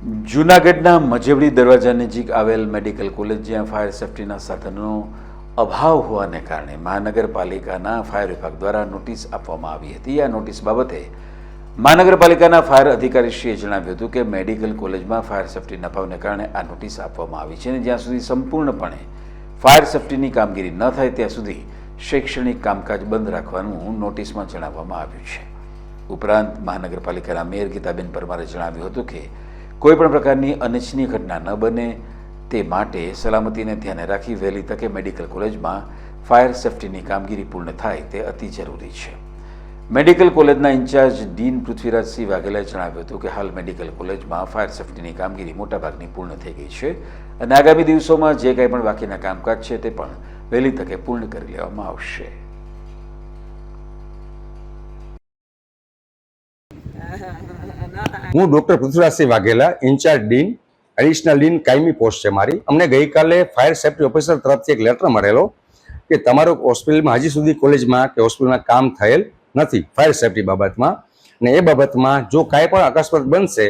જૂનાગઢના મજેવડી દરવાજા નજીક આવેલ મેડિકલ કોલેજ જ્યાં ફાયર સેફ્ટીના સાધનોનો અભાવ હોવાને કારણે મહાનગરપાલિકાના ફાયર વિભાગ દ્વારા નોટિસ આપવામાં આવી હતી. આ નોટિસ બાબતે મહાનગરપાલિકાના ફાયર અધિકારીશ્રીએ જણાવ્યું હતું કે મેડિકલ કોલેજમાં ફાયર સેફ્ટીના અભાવને કારણે આ નોટિસ આપવામાં આવી છે અને જ્યાં સુધી સંપૂર્ણપણે ફાયર સેફ્ટીની કામગીરી ન થાય ત્યાં સુધી શૈક્ષણિક કામકાજ બંધ રાખવાનું નોટિસમાં જણાવવામાં આવ્યું છે. ઉપરાંત મહાનગરપાલિકાના મેયર ગીતાબેન પરમારે જણાવ્યું હતું કે કોઈ પણ પ્રકારની અનિચ્છનીય ઘટના ન બને, તે માટે સલામતીને ધ્યાને રાખી વહેલી તકે મેડિકલ કોલેજમાં ફાયર સેફટીની કામગીરી પૂર્ણ થાય તે અતિ જરૂરી છે. મેડિકલ કોલેજના ઇન્ચાર્જ ડીન પૃથ્વીરાજસિંહ વાઘેલાએ જણાવ્યું હતું કે હાલ મેડિકલ કોલેજમાં ફાયર સેફટીની કામગીરી મોટાભાગની પૂર્ણ થઈ ગઈ છે અને આગામી દિવસોમાં જે કંઈ પણ બાકીના કામકાજ છે તે પણ વહેલી તકે પૂર્ણ કરી લેવામાં આવશે. હું doctor Prithvirajsinh Vaghela, in-charge dean, additional dean કાયમી પોસ્ટ છે મારી. અમને ગઈકાલે ફાયર સેફ્ટી ઓફિસર તરફથી એક લેટર મળેલો કે તમારો હોસ્પિટલમાં હજી સુધી કોલેજમાં કે હોસ્પિટલમાં કામ થયેલ નથી ફાયર સેફ્ટી બાબતમાં. ને એ બાબતમાં જો કાંઈ પણ અકસ્માત બનશે,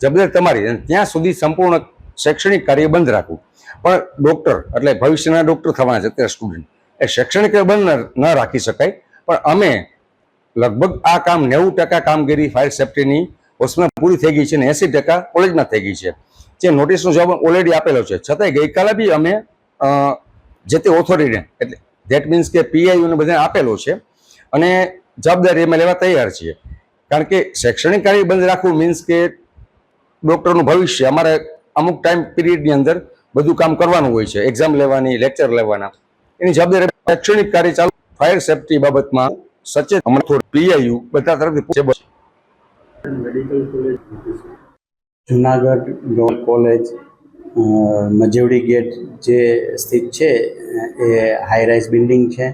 જવાબદારી તમારી અને ત્યાં સુધી સંપૂર્ણ શૈક્ષણિક કાર્ય બંધ રાખવું. પણ ડોક્ટર, એટલે ભવિષ્યના ડૉક્ટર થવાના છે અત્યારે સ્ટુડન્ટ, એ શૈક્ષણિક બંધ ન રાખી શકાય. પણ અમે લગભગ આ કામ નેવું ટકા કામગીરી ફાયર સેફટીની ઓસમાં પૂરી થઈ ગઈ છે અને એસી ટકા કોલેજમાં થઈ ગઈ છે. જે નોટિસનો જવાબ ઓલરેડી આપેલો છે. છતાંય ગઈકાલે બી અમે જે તે ઓથોરિટીને એટલે ધેટ મીન્સ કે પીઆઈયુને બધાને આપેલો છે અને જવાબદારી અમે લેવા તૈયાર છીએ. કારણ કે શૈક્ષણિક કાર્ય બંધ રાખવું મીન્સ કે ડૉક્ટરનું ભવિષ્ય, અમારે અમુક ટાઈમ પીરિયડની અંદર બધું કામ કરવાનું હોય છે. એક્ઝામ લેવાની લેક્ચર લેવાના. એની જવાબદારી શૈક્ષણિક કાર્ય ચાલુ ફાયર સેફ્ટી બાબતમાં સચેત હમણાં પીઆઈયુ બધા તરફથી Junagadh girl college Majevadi gate જે સ્થિત છે, એ હાઈરાઇઝ બિલ્ડિંગ છે.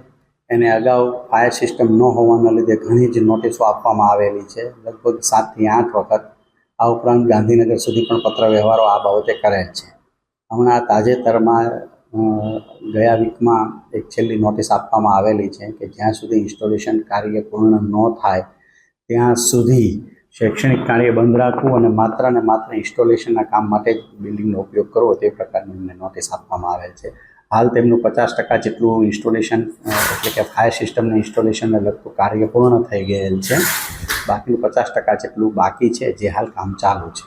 એને અગાઉ ફાયર સિસ્ટમ ન હોવાના લીધે ઘણી જ નોટિસો આપવામાં આવેલી છે. લગભગ સાતથી આઠ વખત આ ઉપરાંત ગાંધીનગર સુધી પણ પત્ર વ્યવહારો આ બાબતે કરેલ છે. હમણાં તાજેતરમાં ગયા વીકમાં એક છેલ્લી નોટિસ આપવામાં આવેલી છે કે જ્યાં સુધી ઇન્સ્ટોલેશન કાર્ય પૂર્ણ ન થાય, ત્યાં સુધી શૈક્ષણિક કાર્ય બંધ રાખવું અને માત્ર ને માત્ર ઇન્સ્ટોલેશનના કામ માટે જ બિલ્ડિંગનો ઉપયોગ કરવો તે પ્રકારની એમને નોટિસ આપવામાં આવેલ છે. હાલ તેમનું પચાસ ટકા જેટલું ઇન્સ્ટોલેશન એટલે કે ફાયર સિસ્ટમના ઇન્સ્ટોલેશનને લગતું કાર્ય પૂર્ણ થઈ ગયેલ છે. બાકીનું પચાસ ટકા જેટલું બાકી છે, જે હાલ કામ ચાલુ છે.